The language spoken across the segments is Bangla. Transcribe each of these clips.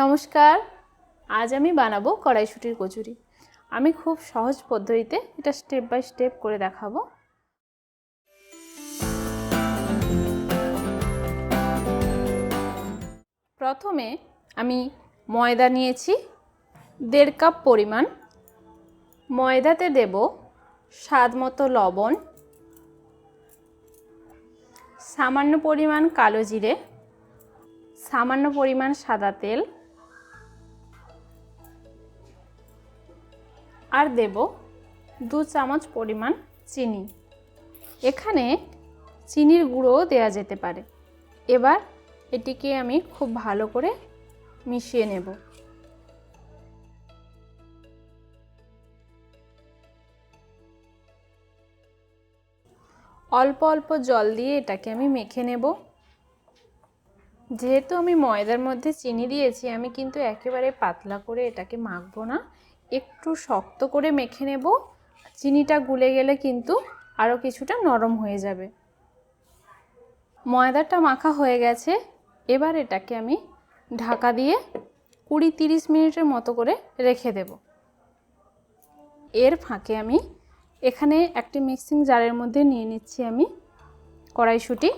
নমস্কার। আজ আমি বানাবো কড়াইশুটির কচুরি। আমি খুব সহজ পদ্ধতিতে এটা স্টেপ বাই স্টেপ করে দেখাবো। প্রথমে আমি ময়দা নিয়েছি, দেড় কাপ পরিমাণ। ময়দাতে দেব স্বাদ মতো লবণ, সামান্য পরিমাণ কালো জিরে, সামান্য পরিমাণ সাদা তেল আর দেব দু চামচ পরিমাণ চিনি। এখানে চিনির গুঁড়োও দেওয়া যেতে পারে। এবার এটিকে আমি খুব ভালো করে মিশিয়ে নেব। অল্প অল্প জল দিয়ে এটাকে আমি মেখে নেব। যেহেতু আমি ময়দার মধ্যে চিনি দিয়েছি, আমি কিন্তু একেবারে পাতলা করে এটাকে মাখবো না। একটু শক্ত করে মেখে নেব। চিনিটা গুলে গেলে কিন্তু আরও কিছুটা নরম হয়ে যাবে। ময়দাটা মাখা হয়ে গেছে। এবার এটাকে আমি ঢাকা দিয়ে কুড়ি তিরিশ মিনিটের মতো করে রেখে দেব। এর ফাঁকে আমি এখানে একটি মিক্সিং জারের মধ্যে নিয়ে নিচ্ছি আমি কড়াইশুঁটি।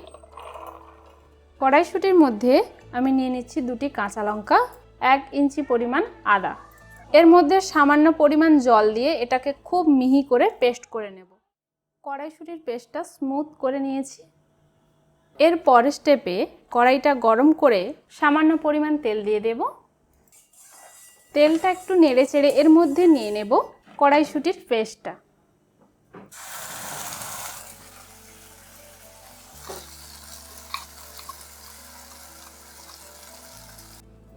কড়াইশুঁটির মধ্যে আমি নিয়ে নিচ্ছি দুটি কাঁচা লঙ্কা, এক ইঞ্চি পরিমাণ আদা। এর মধ্যে সামান্য পরিমাণ জল দিয়ে এটাকে খুব মিহি করে পেস্ট করে নেব। কড়াইশুঁটির পেস্টটা স্মুথ করে নিয়েছি। এর পরের স্টেপে কড়াইটা গরম করে সামান্য পরিমাণ তেল দিয়ে দেব। তেলটা একটু নেড়ে চেড়ে এর মধ্যে নিয়ে নেব কড়াইশুঁটির পেস্টটা।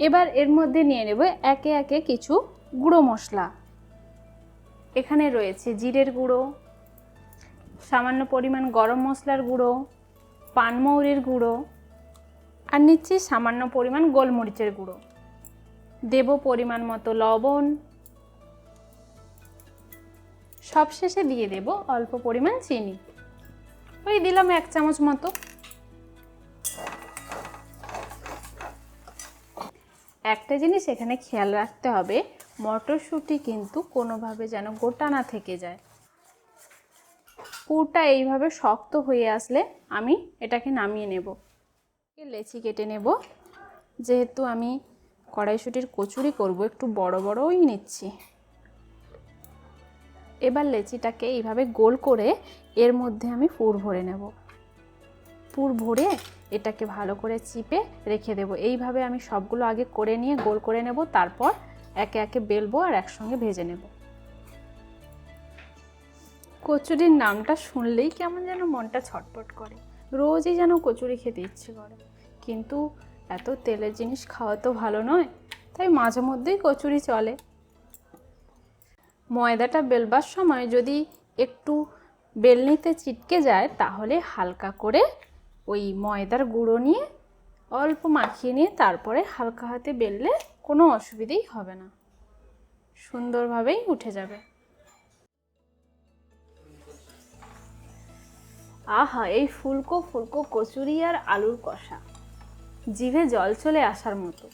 এবার এর মধ্যে নিয়ে নেব একে একে কিছু গুঁড়ো মশলা। এখানে রয়েছে জিরের গুঁড়ো, সামান্য পরিমাণ গরম মশলার গুঁড়ো পানমৌরির গুঁড়ো, আর নিচ্ছি সামান্য পরিমাণ গোলমরিচের গুঁড়ো। দেব পরিমাণ মতো লবণ। সবশেষে দিয়ে দেব অল্প পরিমাণ চিনি। ওই দিলাম এক চামচ মতো। একটা জিনিস এখানে খেয়াল রাখতে হবে মটরশুঁটি কিন্তু কোনোভাবে যেন গোটা না থেকে যায়। পুরটা এইভাবে শক্ত হয়ে আসলে আমি এটাকে নামিয়ে নেব। লেচি কেটে নেব। যেহেতু আমি কড়াইশুটির কচুরি করব, একটু বড় বড়ই নিচ্ছি। এবার লেচিটাকে এইভাবে গোল করে এর মধ্যে আমি পুর ভরে নেব। পুর ভরে এটাকে ভালো করে চিপে রেখে দেব। এইভাবে আমি সবগুলো আগে করে নিয়ে গোল করে নেব, তারপর একে একে বেলবো আর একসঙ্গে ভেজে নেব। কচুরির নামটা শুনলেই কেমন যেন মনটা ছটপট করে। রোজই যেন কচুরি খেতে ইচ্ছে করে। কিন্তু এত তেলের জিনিস খাওয়া তো ভালো নয়, তাই মাঝে মধ্যেই কচুরি চলে। ময়দাটা বেলবার সময় যদি একটু বেলনিতে চিটকে যায়, তাহলে হালকা করে ওই ময়দার গুঁড়ো নিয়ে অল্প মাখিয়ে নিয়ে তারপরে হালকা হাতে বেললে কোনো অসুবিধেই হবে না। সুন্দরভাবেই উঠে যাবে। আহা, এই ফুলকো ফুলকো কচুরি আর আলুর কষা। জিভে জল চলে আসার মতো।